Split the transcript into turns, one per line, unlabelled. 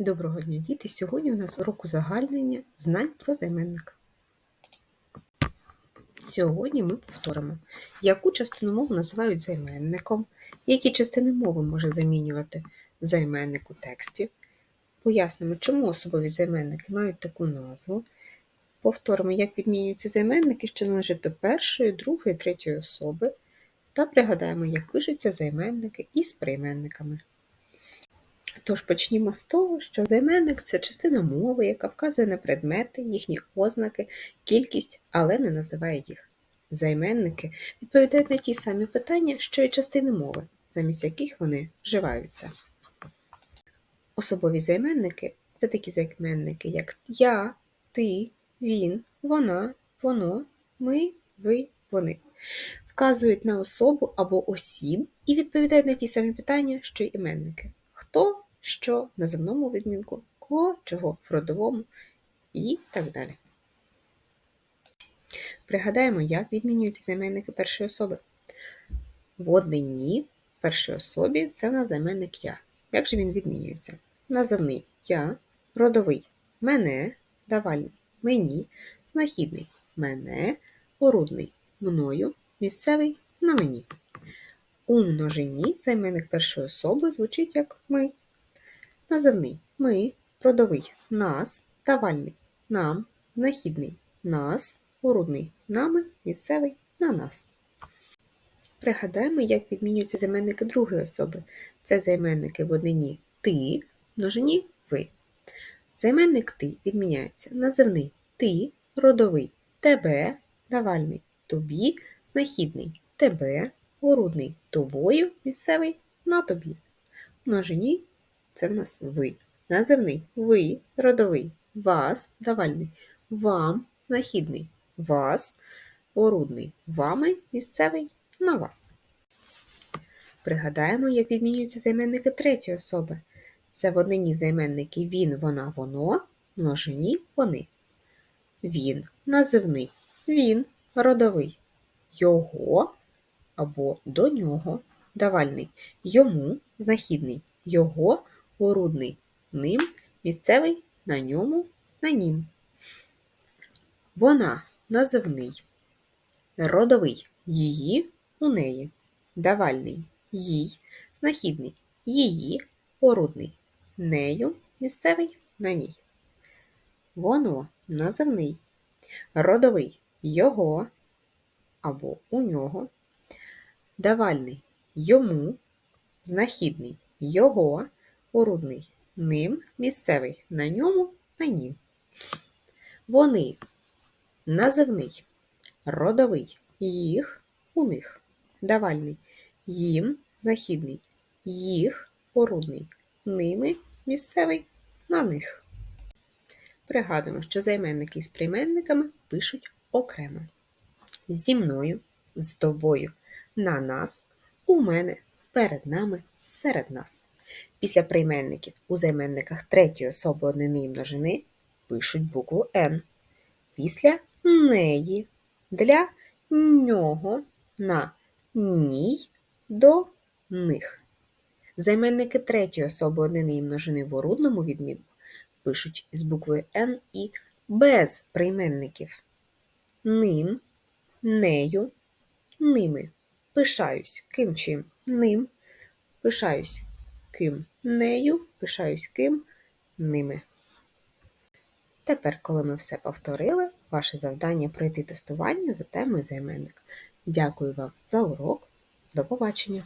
Доброго дня, діти! Сьогодні у нас урок узагальнення знань про займенник. Сьогодні ми повторимо, яку частину мови називають займенником, які частини мови може замінювати займенник у тексті. Пояснимо, чому особові займенники мають таку назву. Повторимо, як відмінюються займенники, що належать до першої, другої, третьої особи, та пригадаємо, як пишуться займенники із прийменниками. Тож почнімо з того, що займенник це частина мови, яка вказує на предмети, їхні ознаки, кількість, але не називає їх. Займенники відповідають на ті самі питання, що й частини мови, замість яких вони вживаються. Особові займенники це такі займенники, як я, ти, він, вона, воно, ми, ви, вони. Вказують на особу або осіб і відповідають на ті самі питання, що й іменники. Хто, що, називному відмінку, кого, чого в родовому і так далі. Пригадаємо, як відмінюються займенники першої особи. В однині першій особі це в нас займенник я. Як же він відмінюється? Називний я, родовий мене, давальний мені, знахідний мене, орудний мною, місцевий на мені. У множині займенник першої особи звучить як ми. Називний ми, родовий нас, давальний нам, знахідний нас, орудний нами, місцевий на нас. Пригадаємо, як відмінюються займенники другої особи. Це займенники в однині ти, в множині ви. Займенник ти відміняється називний ти, родовий тебе, давальний тобі, знахідний тебе, орудний тобою, місцевий на тобі. Множині це в нас ви. Називний ви, родовий вас, давальний вам, знахідний вас, орудний вами, місцевий на вас. Пригадаємо, як відмінюються займенники третьої особи. Це в однині займенники він, вона, воно, множині вони. Він називний він, родовий його або до нього, давальний йому, знахідний його, орудний ним, місцевий на ньому, на нім. Вона називний, родовий її у неї, давальний їй, знахідний її, орудний нею, місцевий на ній. Воно називний, родовий його або у нього, давальний. Йому, знахідний. Його, орудний. Ним, місцевий. На ньому, на нім. Вони називний, родовий. Їх, у них, давальний. Їм, знахідний. Їх, орудний. Ними, місцевий на них. Пригадуємо, що займенники з прийменниками пишуть окремо. Зі мною, з тобою, на нас, у мене, перед нами, серед нас. Після прийменників у займенниках третьої особи однини і множини пишуть букву Н. Після неї для нього на ній до них. Займенники третьої особи однини і множини в орудному відмінку пишуть із буквою Н і без прийменників. Ним, нею, ними. Пишаюсь ким чим ним. Пишаюсь ким нею, пишаюсь ким ними. Тепер, коли ми все повторили, ваше завдання пройти тестування за темою займенник. Дякую вам за урок. До побачення!